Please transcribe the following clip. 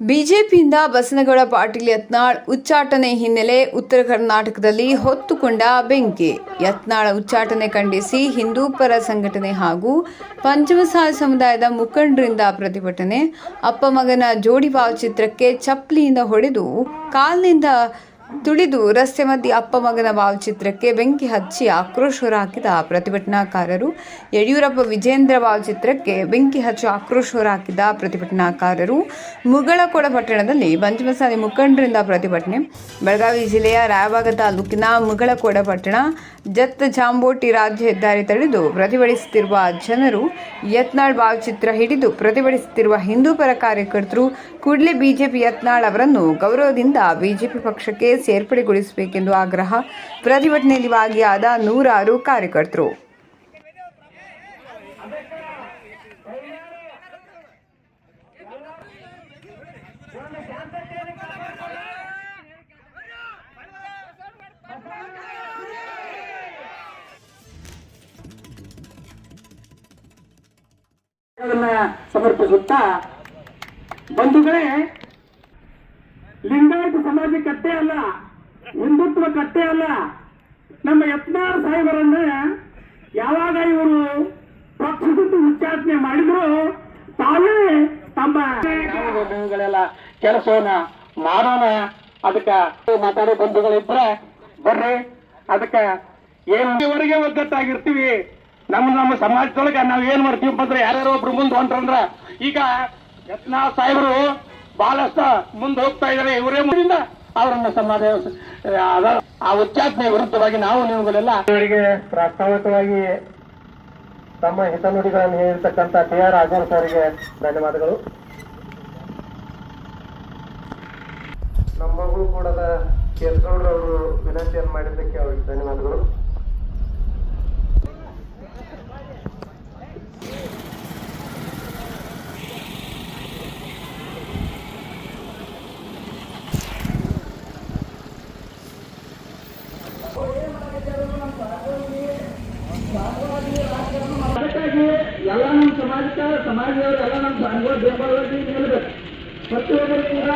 ಬಿಜೆಪಿಯಿಂದ ಬಸನಗೌಡ ಪಾಟೀಲ್ ಯತ್ನಾಳ್ ಉಚ್ಚಾಟನೆ ಹಿನ್ನೆಲೆ ಉತ್ತರ ಕರ್ನಾಟಕದಲ್ಲಿ ಹೊತ್ತುಕೊಂಡ ಬೆಂಕಿ. ಯತ್ನಾಳ್ ಉಚ್ಚಾಟನೆ ಖಂಡಿಸಿ ಹಿಂದೂಪರ ಸಂಘಟನೆ ಹಾಗೂ ಪಂಚಮಸಾಲ ಸಮುದಾಯದ ಮುಖಂಡರಿಂದ ಪ್ರತಿಭಟನೆ. ಅಪ್ಪ ಮಗನ ಜೋಡಿ ಭಾವಚಿತ್ರಕ್ಕೆ ಚಪ್ಪಲಿಯಿಂದ ಹೊಡೆದು ಕಾಲಿನಿಂದ ತುಳಿದು ರಸ್ತೆ ಮಧ್ಯೆ ಅಪ್ಪ ಮಗನ ಭಾವಚಿತ್ರಕ್ಕೆ ಬೆಂಕಿ ಹಚ್ಚಿ ಆಕ್ರೋಶ ಹೊರಹಾಕಿದ ಪ್ರತಿಭಟನಾಕಾರರು. ಯಡಿಯೂರಪ್ಪ ವಿಜೇಂದ್ರ ಭಾವಚಿತ್ರಕ್ಕೆ ಬೆಂಕಿ ಹಚ್ಚಿ ಆಕ್ರೋಶ ಹೊರಹಾಕಿದ ಪ್ರತಿಭಟನಾಕಾರರು. ಮುಗಳಕೊಡ ಪಟ್ಟಣದಲ್ಲಿ ಪಂಚಮಸಾಲಿ ಮುಖಂಡರಿಂದ ಪ್ರತಿಭಟನೆ. ಬೆಳಗಾವಿ ಜಿಲ್ಲೆಯ ರಾಯಬಾಗ ತಾಲೂಕಿನ ಮುಗಳಕೊಡ ಪಟ್ಟಣ. ಜತ್ತ ಜಾಂಬೋಟಿ ರಾಜ್ಯ ಹೆದ್ದಾರಿ ತಡೆದು ಪ್ರತಿಭಟಿಸುತ್ತಿರುವ ಜನರು ಯತ್ನಾಳ್ ಭಾವಚಿತ್ರ ಹಿಡಿದು ಪ್ರತಿಭಟಿಸುತ್ತಿರುವ ಹಿಂದೂಪರ ಕಾರ್ಯಕರ್ತರು. ಕೂಡಲೇ ಬಿಜೆಪಿ ಯತ್ನಾಳ್ ಅವರನ್ನು ಗೌರವದಿಂದ ಬಿಜೆಪಿ ಪಕ್ಷಕ್ಕೆ ಸೇರ್ಪಡೆಗೊಳಿಸಬೇಕೆಂದು ಆಗ್ರಹ ಪ್ರತಿಭಟನೆಯಲ್ಲಿ ಭಾಗಿಯಾದ ನೂರಾರು ಕಾರ್ಯಕರ್ತರು. ಸಮರ್ಪಿಸುತ್ತಾ ಬಂಧುಗಳೇ ಲಿಂಗಾಯತ ಕಟ್ಟೆ ಅಲ್ಲ, ಹಿಂದುತ್ವ ಕಟ್ಟೆ ಅಲ್ಲ. ನಮ್ಮ ಯತ್ನಾರ್ ಸಾಹೇಬರನ್ನ ಯಾವಾಗ ಇವರು ಪಕ್ಷದಿಂದ ಉಚ್ಚಾಟನೆ ಮಾಡಿದ್ರು, ತಾವೇ ತಮ್ಮ ನೀವುಗಳೆಲ್ಲ ಕೆಲಸವನ್ನ ಮಾಡೋಣ. ಅದಕ್ಕೆ ಮಾತಾಡೋ ಬಂಧುಗಳಿದ್ರೆ ಬರ್ರಿ. ಅದಕ್ಕೆ ಏನ್ವರೆಗೆ ಒಗ್ಗಟ್ಟಾಗಿರ್ತೀವಿ. ನಮ್ಮ ನಮ್ಮ ಸಮಾಜದೊಳಗೆ ನಾವು ಏನ್ ಮಾಡ್ತೀವಿ ಅಂದ್ರೆ ಯಾರ್ಯಾರೋ ಒಬ್ರು ಮುಂದೆ ಹೊಂಟ್ರಂದ್ರ, ಈಗ ಯತ್ನಾ ಸಾಹೇಬರು ಬಹಳಷ್ಟ ಮುಂದೆ ಹೋಗ್ತಾ ಇದ್ದಾರೆ. ಇವರೇ ಮುಂದಿಂದ ಅವರನ್ನ ಸಮಾಜ ಆ ಉಚ್ಚಾಟನೆ ವಿರುದ್ಧವಾಗಿ ನಾವು ನೀವುಗಳೆಲ್ಲ ಇವರಿಗೆ ಪ್ರಾಸ್ತಾವಿಕವಾಗಿ ತಮ್ಮ ಹಿತನುಡಿಗಳನ್ನು ಹೇಳಿರ್ತಕ್ಕಂಥ ಟಿ ಆರ್ ರಾಜನ್ ಅವರಿಗೆ ಧನ್ಯವಾದಗಳು. ನಮ್ಮಗೂ ಕೂಡ ಅವರು ವಿನಂತಿಯನ್ನು ಮಾಡಿದ್ದಕ್ಕೆ ಅವರಿಗೆ ಧನ್ಯವಾದಗಳು. ಸಮಾಜಕ್ಕೆ ಸಮಾಜದವರು ಎಲ್ಲ ನಮ್ಮ ಸಂಘ ನಿಲ್ಲಬೇಕು ಪ್ರತಿಯೊಬ್ಬರು ಕೂಡ